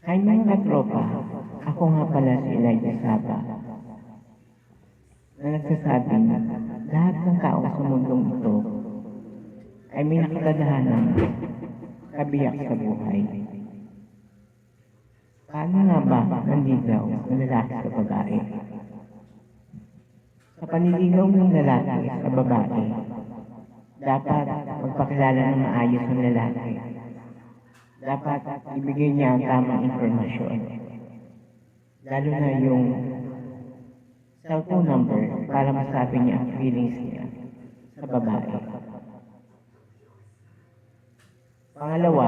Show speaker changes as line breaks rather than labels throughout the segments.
Ay mga katropa, ako nga pala si Elijah Saba na nagsasabing lahat ng tao sa mundong ito ay may nakatadahanang kabiyak sa buhay. Paano nga ba nanligaw ng lalaki sa babae? Sa panliligaw ng lalaki sa babae, dapat magpakilala ng maayos ng lalaki. Dapat ibigay niya ang tamang informasyon. Lalo na yung cellphone number para masabi niya ang feelings niya sa babae. Pangalawa,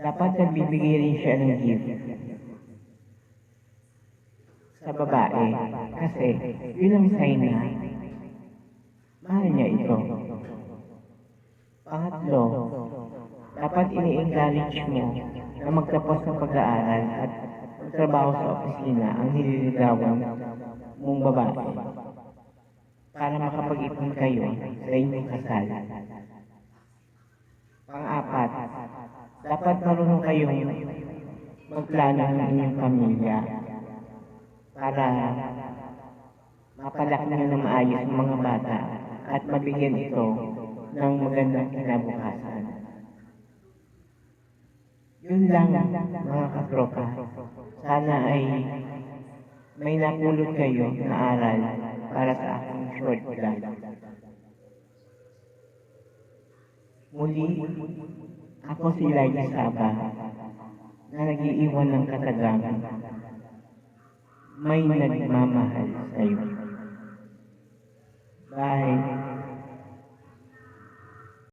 dapat nagbibigay rin siya ng gift sa babae kasi yun ang sign na mahal niya ito. Pangatlo, dapat ini-encourage mo na magtapos ng pag-aaral at magtrabaho sa opisina ang nililigawan mong babae para makapag-ipon kayo sa inyong kasal. Pang-apat, dapat marunong kayong magplano ng inyong pamilya para mapalaki ng maayos ang mga bata at mabigyan ito ng magandang kinabukasan. Yun lang mga katropa. Sana ay may napulot kayo na aral para sa aking short vlog. Muli, ako si Elijah Saba na nag-iiwan ng katagang may nagmamahal sa'yo. Bye.